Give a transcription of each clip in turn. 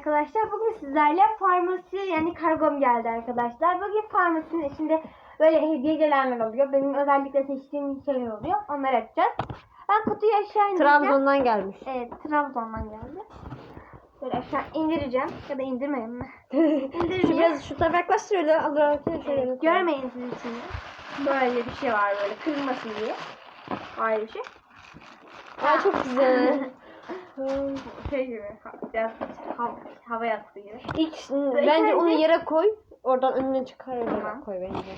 arkadaşlar. Bugün sizlerle farmasi yani kargom geldi arkadaşlar. Bugün farmasinin içinde böyle hediye gelenler oluyor. Benim özellikle seçtiğim şeyler oluyor. Onları açacağız. Ben kutuyu aşağı indireceğim. Trabzon'dan gelmiş. Evet Trabzon'dan geldi. Böyle aşağı indireceğim. Ya da indirmeyeyim mi? Şu biraz şu tarafa yaklaş şöyle alırken şöyle. Evet, görmeyin siz için. Böyle bir şey var böyle kırılmasın diye. Ayrı bir şey. Ay çok güzel. Şey gibi. Biraz hava, hava yastığı gibi. İlk Böyle bence onu yere koy. Oradan önüne çıkar öyle Tamam. koy bence.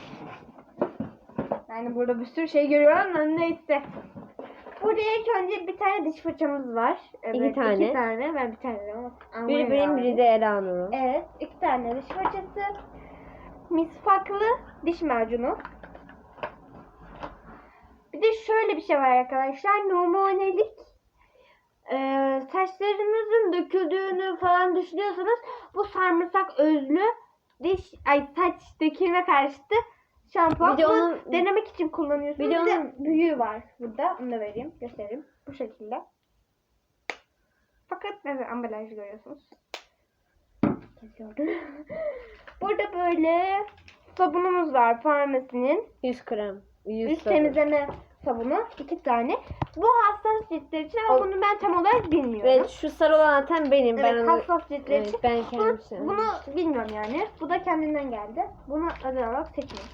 Yani burada bir sürü şey görüyorum da neyse. Burada ilk önce bir tane diş fırçamız var. İki tane. İki tane. Ben bir tane de ama Biri benim biri de Elanur'un. Evet. iki tane diş fırçası. Misfaklı diş macunu. Bir de şöyle bir şey var arkadaşlar. Numunelik. Ee, saçlarınızın döküldüğünü falan düşünüyorsanız bu sarımsak özlü diş ay saç dökülme karşıtı şampuan. Bir de onun- denemek için kullanıyorsunuz. bir de onun- büyüğü var burada. Onu da vereyim. Göstereyim. Bu şekilde. Fakat evet ambalajı görüyorsunuz. Burada böyle sabunumuz var farmasinin. Yüz krem. Yüz Yüz temizleme sabunu. iki tane. Bu hassas ciltler için ama O- bunu ben tam olarak bilmiyorum. Ve şu sarı olan zaten benim. ben Evet, onu... hassas ciltler Evet, için. ben Bunu, kendim bunu bilmiyorum yani. Bu da kendinden geldi. Bunu özel olarak seçmedim.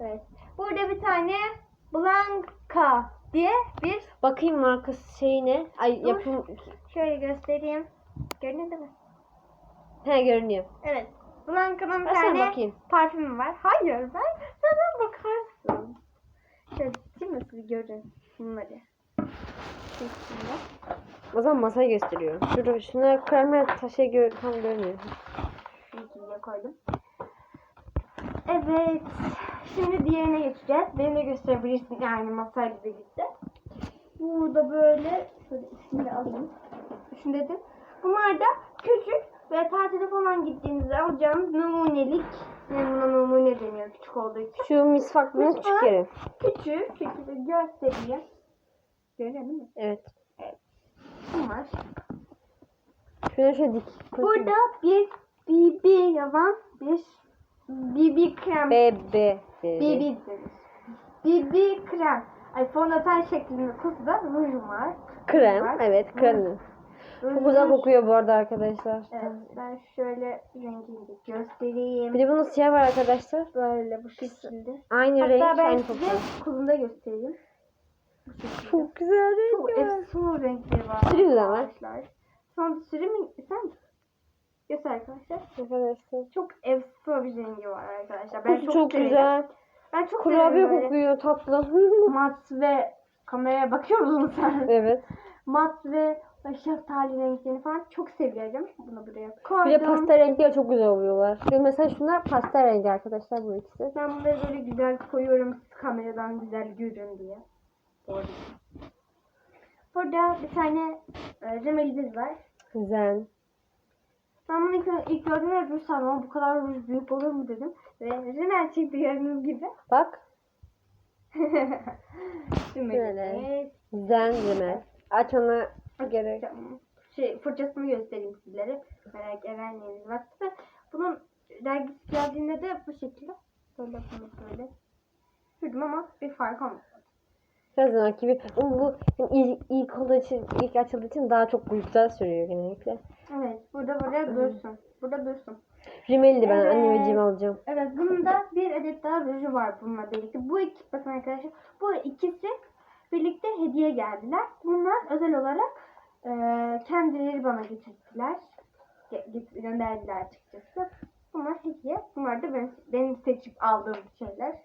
Evet. Burada bir tane Blanca diye bir Bakayım markası şeyi ne? Ay Dur. yapım... şöyle göstereyim. Görünüyor değil mi? He görünüyor. Evet. Blanca'nın bir tane bakayım. parfümü var. Hayır ben. Şöyle değil mi siz görün bunları. Şeklinde. O zaman masayı gösteriyorum. Şurada şunlar kremler taşı gör tam görünüyor. Şu şekilde koydum. Evet. Şimdi diğerine geçeceğiz. Benimle gösterebilirsin yani masayla birlikte. Burada böyle şöyle üstünde alayım. Şunu dedim. Bunlar da küçük ve tatile falan gittiğinizde alacağınız numunelik. Yani buna numune deniyor küçük olduğu için. Şu misvaklının Lütfen. küçük yeri. Küçük şekilde göstereyim. Görüyor değil mi? Evet. Bunlar. Şuna şöyle dik. Burada bir BB yazan bir BB krem. B B BB denir. BB krem. Ay fondöten şeklinde kutuda rujum var. Krem. Var. Evet krem. Çok güzel kokuyor bu arada arkadaşlar. Evet ben şöyle rengini de göstereyim. Bir de bunun siyah var arkadaşlar. Böyle bu şekilde. Aynı renk, Hatta ben size koku. kolunda göstereyim. Çok güzel Çok renk. efsane renkleri var. Zaman? arkadaşlar. Sana da süreyim mi? Sen? Göster arkadaşlar. Arkadaşlar. Çok efsane bir rengi var arkadaşlar. Ben Kokusu çok, çok güzel. Ben çok Kurabiye kokuyor tatlı. mat ve kameraya bakıyor musun sen? evet. mat ve şeftali renklerini falan çok seviyorum. Bunu buraya Bir koydum. de pastel renkleri çok güzel oluyorlar. Şimdi mesela şunlar pastel rengi arkadaşlar bu ikisi. Ben bunları böyle güzel koyuyorum siz kameradan güzel görün diye. Doğru. Burada bir tane e, remelimiz var. Güzel. Ben bunu ilk, ilk gördüğümde ruj sandım bu kadar ruj büyük olur mu dedim. Ve rimel çıktı gördüğünüz gibi. Bak. Rimelimiz. Güzel rimel. Aç ona gerek. Şey, fırçasını göstereyim sizlere. Merak edenleriniz varsa. Bunun dergisi geldiğinde de bu şekilde. Böyle bunu böyle. Sürdüm ama bir fark olmadı. Her zaman gibi. Ama bu ilk, ilk olduğu için, ilk açıldığı için daha çok güzel sürüyor genellikle. Evet. Burada böyle dursun. Burada dursun. Rimeli de ben Evet. anneme alacağım. Evet. Bunun da bir adet daha ruju var bununla birlikte. Bu iki, bakın arkadaşlar. Bu ikisi birlikte hediye geldiler. Bunlar özel olarak e, kendileri bana getirdiler. Ge- gönderdiler açıkçası. Bunlar hediye. Bunlar da ben, benim seçip aldığım şeyler.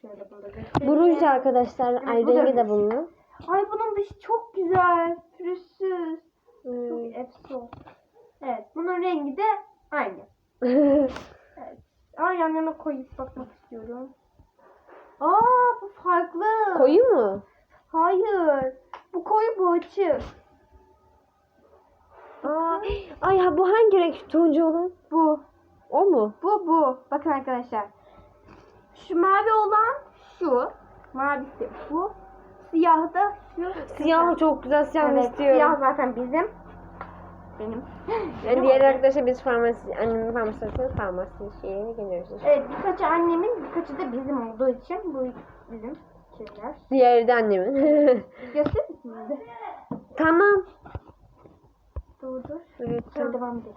Şöyle bunu da göstereyim. Bu ruj da arkadaşlar. Evet, Ay bu da rengi de ruj. bunun. Ay bunun dışı çok güzel. Pürüzsüz. Çok Hmm. efsane. Evet. Bunun rengi de aynı. Evet. Aa yan yana koyup bakmak istiyorum. Aa bu farklı. Koyu mu? Hayır. Bu koyu bu açık. Aa, ay ha bu hangi renk turuncu olan? Bu. O mu? Bu bu. Bakın arkadaşlar. Şu mavi olan şu. Mavisi bu. Siyah da şu. Siyah çok güzel siyah Evet, istiyorum. siyah zaten bizim. benim. Yani diğer arkadaşlar biz farmasi, annemin farmasi açıyoruz, farmasi şeyine geliyoruz. Evet birkaçı annemin birkaçı da bizim olduğu için bu bizim şeyler. Diğeri de annemin. Gösterir misin? tamam. Dur dur. Evet, tamam. devam edelim.